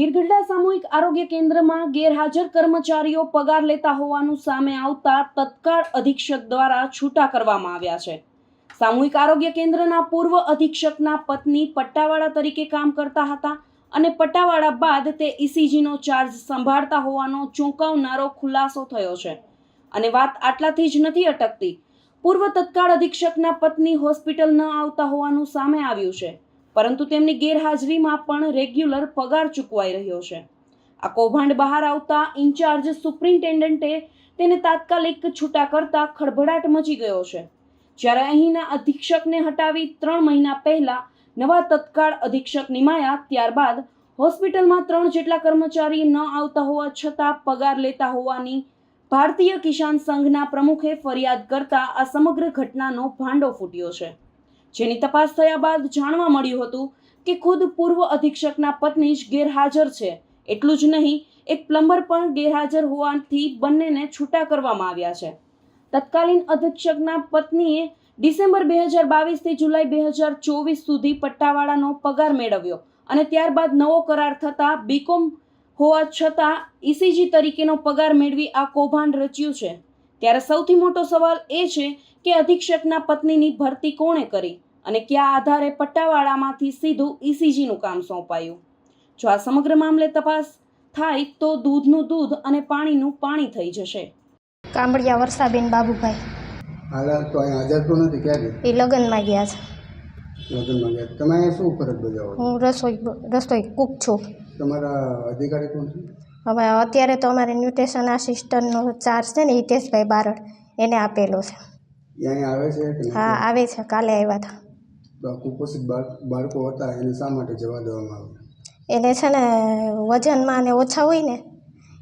ગીરગઢડા સામૂહિક આરોગ્ય કેન્દ્રમાં ગેરહાજર કર્મચારીઓ પગાર લેતા હોવાનું સામે આવતા તત્કાળ અધિક્ષક દ્વારા છૂટા કરવામાં આવ્યા છે. સામૂહિક આરોગ્ય કેન્દ્રના પૂર્વ અધિક્ષકના પત્ની પટ્ટાવાળા તરીકે કામ કરતા હતા અને પટ્ટાવાળા બાદ તે ઇસીજીનો ચાર્જ સંભાળતા હોવાનો ચોંકાવનારો ખુલાસો થયો છે. અને વાત આટલાથી જ નથી અટકતી. પૂર્વ તત્કાળ અધિક્ષકના પત્ની હોસ્પિટલ ન આવતા હોવાનું સામે આવ્યું છે. પરંતુ તેમની ગેરહાજરીમાં પણ રેગ્યુલર પગાર ચૂકવાઈ રહ્યો છે. આ કૌભાંડ બહાર આવતા ઇન્ચાર્જ સુપ્રિન્ટેન્ડન્ટે તેને તાત્કાલિક છૂટા કરતા ખળભળાટ મચી ગયો છે. જ્યારે અહીંના અધિક્ષકને હટાવી ત્રણ મહિના પહેલા નવા તત્કાળ અધિક્ષક નિમાયા, ત્યારબાદ હોસ્પિટલમાં ત્રણ જેટલા કર્મચારી ન આવતા હોવા છતાં પગાર લેતા હોવાની ભારતીય કિસાન સંઘના પ્રમુખે ફરિયાદ કરતા આ સમગ્ર ઘટનાનો ભાંડો ફૂટ્યો છે. જેની તપાસ થયા બાદ જાણવા મળ્યું હતું કે ખુદ પૂર્વ અધિક્ષકના પત્ની જ ગેરહાજર છે. એટલું જ નહીં, એક પ્લમ્બર પણ ગેરહાજર હોવાથી બંનેને છૂટા કરવામાં આવ્યા છે. તત્કાલીન અધિક્ષકના પત્નીએ ડિસેમ્બર બે હજાર બાવીસથી જુલાઈ બે હજાર ચોવીસ સુધી પટ્ટાવાળાનો પગાર મેળવ્યો અને ત્યારબાદ નવો કરાર થતાં બીકોમ હોવા છતાં ઇસીજી તરીકેનો પગાર મેળવી આ કૌભાંડ રચ્યું છે. ત્યારે સૌથી મોટો સવાલ એ છે કે અધિક્ષકના પત્નીની ભરતી કોણે કરી? અને કયા આધારે પટ્ટાવાળામાંથી સીધું ઇસીજીનું કામ સોંપાયું? જો આ સમગ્ર મામલે તપાસ થાય તો દૂધનું દૂધ અને પાણીનું પાણી થઈ જશે. કાંબળિયા વર્ષાબેન બાબુભાઈ. હાલા તો અહીંયા હાજર તો નથી ક્યાં એ લગ્નમાં ગયા છે. લગ્નમાં ગયા તમે અહીંયા શું ફરજ બજાવો હું રસોઈ રસોઈ કૂક છું. તમારા અધિકારી કોણ છે? હવે અત્યારે તો અમારે ન્યુટ્રિશન આસિસ્ટન્ટનો ચાર્જ છે ને હિતેશભાઈ બારડ. એને આપેલો છે. અહીંયા આવે છે હા આવે છે. કાલે આવ્યા હતા. કુપોષિત બાળકો હતા એને શા માટે જવા દેવામાં આવે એને છે ને વજનમાં ને ઓછા હોય ને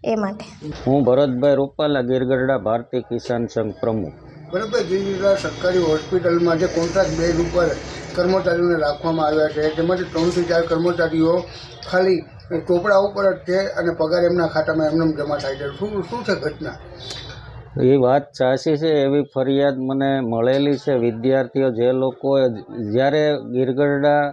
એ માટે. હું ભરતભાઈ રૂપાલા ગીરગઢડા ભારતીય કિસાન સંઘ પ્રમુખ. બરાબર જે રીતે સરકારી હોસ્પિટલમાં જે કોન્ટ્રાક્ટ બેઝ ઉપર કર્મચારીઓને રાખવામાં આવ્યા છે તેમાંથી ત્રણથી ચાર કર્મચારીઓ ખાલી ચોપડા ઉપર જ છે અને પગાર એમના ખાતામાં એમને જમા થાય છે. શું શું છે ઘટના? એ વાત સાચી છે, એવી ફરિયાદ મને મળેલી છે. વિદ્યાર્થીઓ, જે લોકો જ્યારે ગીરગઢડા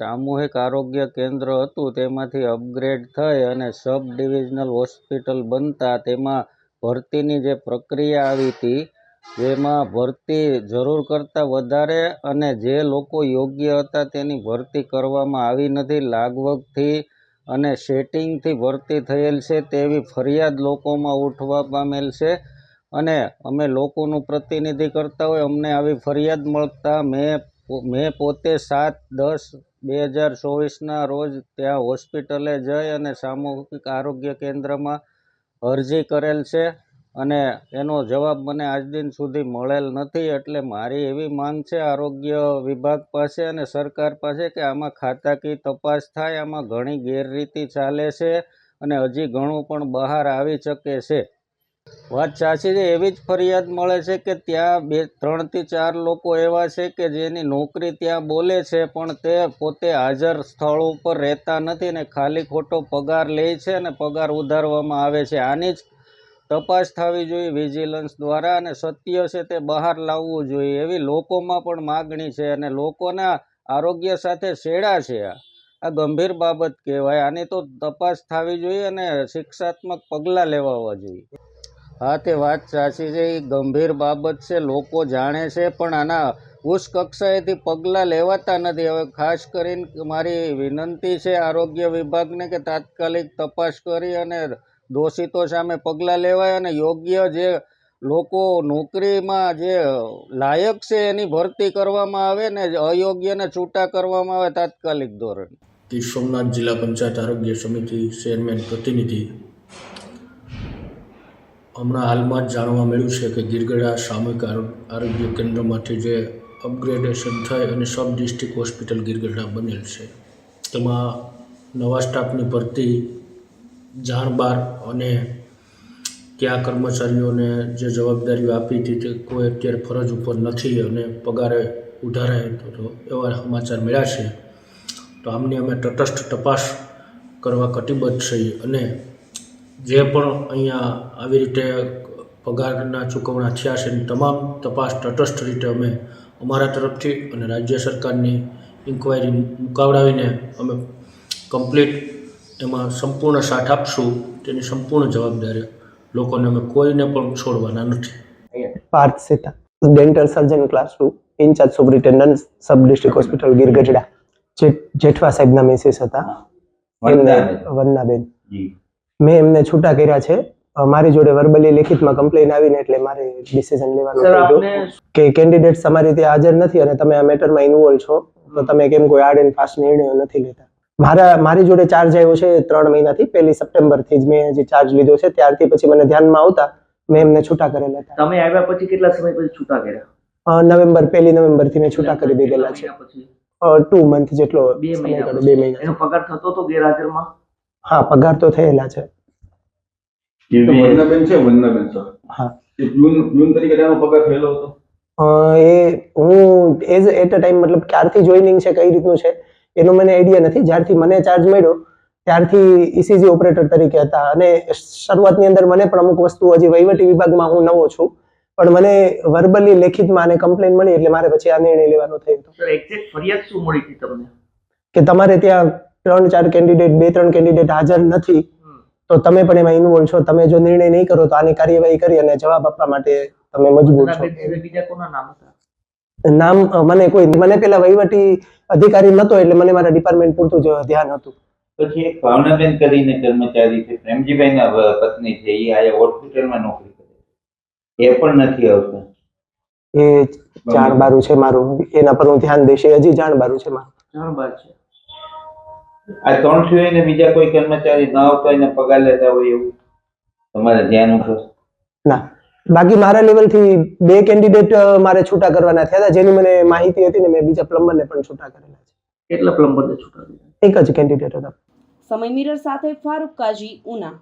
સામૂહિક આરોગ્ય કેન્દ્ર હતું, તેમાંથી અપગ્રેડ થઈ અને સબ ડિવિઝનલ હોસ્પિટલ બનતા તેમાં ભરતીની જે પ્રક્રિયા આવી હતી, જેમાં ભરતી જરૂર કરતાં વધારે અને જે લોકો યોગ્ય હતા, તેની ભરતી કરવામાં આવી નથી. લાગવગથી અને સેટિંગથી ભરતી થયેલ છે, તેવી ફરિયાદ લોકોમાં ઉઠવા પામેલ છે. અને અમે લોકોનું પ્રતિનિધિ કરતા હોય, અમને આવી ફરિયાદ મળતા મેં મેં પોતે સાત, દસ, બે હજાર ચોવીસના રોજ ત્યાં હોસ્પિટલે જઈ અને સામૂહિક આરોગ્ય કેન્દ્રમાં અરજી કરેલ છે અને એનો જવાબ મને આજ દિન સુધી મળેલ નથી, એટલે મારી એવી માંગ છે આરોગ્ય વિભાગ પાસે અને સરકાર પાસે કે આમાં ખાતાકી તપાસ થાય, આમાં ઘણી ગેરરીતિ ચાલે છે અને હજી ઘણું પણ બહાર આવી શકે છે. વાત સાચી છે, એવી જ ફરિયાદ મળે છે કે ત્યાં બે, ત્રણથી ચાર લોકો એવા છે કે જેની નોકરી ત્યાં બોલે છે, પણ તે પોતે હાજર સ્થળ ઉપર રહેતા નથી ને ખાલી ખોટો પગાર લે છે અને પગાર ઉધારવામાં આવે છે. આની જ તપાસ થવી જોઈએ વિજિલન્સ દ્વારા અને સત્ય છે તે બહાર લાવવું જોઈએ. એવી લોકોમાં પણ માગણી છે અને લોકોના આરોગ્ય સાથે છેડા છે આ. ગંભીર બાબત કહેવાય. આની તો તપાસ થવી જોઈએ અને શિક્ષાત્મક પગલાં લેવાવા જોઈએ. હા, તે વાત સાચી છે. એ ગંભીર બાબત છે, લોકો જાણે છે, પણ આના ઉચ્ચ કક્ષાએથી પગલાં લેવાતા નથી. હવે ખાસ કરીને મારી વિનંતી છે આરોગ્ય વિભાગને કે તાત્કાલિક તપાસ કરી અને દોષિતો સામે પગલાં લેવાય અને યોગ્ય જે લોકો નોકરીમાં જે લાયક છે એની ભરતી કરવામાં આવે ને અયોગ્યને છૂટા કરવામાં આવે તાત્કાલિક ધોરણે. ગીર સોમનાથ જિલ્લા પંચાયત આરોગ્ય સમિતિ ચેરમેન પ્રતિનિધિ હમણાં હાલમાં જ જાણવા મળ્યું છે કે ગીરગઢા સામૂહિક આરો- આરોગ્ય કેન્દ્રમાંથી જે અપગ્રેડેશન થઈ અને સબ ડિસ્ટ્રિક્ટ હોસ્પિટલ ગીરગઢા બનેલ છે. તેમાં નવા સ્ટાફની ભરતી જાણ બાર અને કયા કર્મચારીઓને જે જવાબદારીઓ આપી હતી તે કોઈ અત્યારે ફરજ ઉપર નથી અને પગારે ઉધારાય તો એવા સમાચાર મળ્યા છે. તો આમની અમે તટસ્થ તપાસ કરવા કટિબદ્ધ છીએ અને જે પણ અહીંયા આવી રીતે પગારના ચૂકવણા થયા છે એની તમામ તપાસ તટસ્થ રીતે અમે અમારા તરફથી અને રાજ્ય સરકારની ઇન્કવાયરી મુકાવડાવીને અમે કમ્પ્લીટ એમાં સંપૂર્ણ સાથ આપશું તેની સંપૂર્ણ જવાબદારી લોકોને અમે કોઈને પણ છોડવાના નથી. Parth Seta dental surgeon class two in-charge superintendent sub district hospital Gir Gadhada J Jethwa સાહેબના મેસેજ હતા. એમને વંદનાબેન. મેં એમને છૂટા કર્યા છે. મારી જોડે વર્બલી લેખિતમાં કમ્પ્લેન આવીને એટલે મારે ડિસિઝન લેવાનું કે કેન્ડિડેટ્સ તમારી ત્યાં હાજર નથી અને તમે આ મેટરમાં ઇન્વોલ્વ છો તો તમે કેમ કોઈ આડ એન્ડ ફાસ્ટ નિર્ણયો નથી લેતા? મારા મારી જોડે ચાર્જ આવ્યો છે ત્રણ મહિનાથી. પહેલી સપ્ટેમ્બરથી જ મેં જે ચાર્જ લીધો છે ત્યારથી પછી મને ધ્યાનમાં આવતા મેં એમને છૂટા કરેલા હતા. તમે આવ્યા પછી કેટલા સમય પછી છૂટા કર્યા? નવેમ્બર પહેલી નવેમ્બરથી મેં છૂટા કરી દીધેલા છે. ટુ મંથ જેટલો બે મહિના બે મહિના. એનો પગાર થતો હતો ગેરહાજરમાં? હા પગાર તો થયેલા છે. વંદનાબેન છે વંદનાબેન સર હા. જૂન જૂન તરીકે તેનો પગાર થયેલો હતો? અ, એ હું એઝ એટ અ ટાઈમ મતલબ ક્યારથી જોઈનિંગ છે કઈ રીતનું છે એનો મને આઈડિયા નથી. જ્યારથી મને ચાર્જ મળ્યો ત્યારથી ઈસીજી ઓપરેટર તરીકે હતા. અને શરૂઆતની અંદર મને પણ અમુક વસ્તુ હજી વહીવટી વિભાગમાં હું નવો છું પણ મને વર્બલી લેખિતમાં અને કમ્પ્લેન મળી એટલે મારે પછી આ નિર્ણય લેવાનો થયો હતો. એક્ઝેક્ટ ફરિયાદ શું મળી હતી તમને? કે તમારે ત્યાં ત્રણ ચાર કેન્ડિડેટ બે ત્રણ કેન્ડિડેટ હાજર નથી તો તમે પણ એમાં ઇન્વોલ્વ છો. તમે જો નિર્ણય નહીં કરો તો આની કાર્યવાહી કરી અને જવાબ આપવા માટે તમે મજબૂર છો. નામ મને કોઈ મને પેલા વહીવટી અધિકારી નતો એટલે મને મારા ડિપાર્ટમેન્ટ પૂરતું જ ધ્યાન હતું. પછી એક ભાવનાબેન કરીને કર્મચારી છે પ્રેમજીભાઈ ના પત્ની છે એ આ હોસ્પિટલમાં નોકરી કરે એ પણ નથી આવતા. એ જાણબારું છે મારું. એના પર હું ધ્યાન દઈશ હજી જાણબારું છે મારું. જાણબાર છે. આ ત્રણ સિવાય ને બીજા કોઈ કર્મચારી ન આવતા એને પગાર લેતા હોય એવું તમારે ધ્યાન ઉપર ના. બાકી મારા લેવલથી બે કેન્ડિડેટ મારે છૂટા કરવાના થયા હતા જેની મને માહિતી હતી ને મેં બીજા પ્લમ્બરને પણ છૂટા કરેલા છે. કેટલા પ્લમ્બરને છૂટા એક જ કેન્ડિડેટ હતા. સમય મિરર સાથે ફારૂક કાજી ઉના.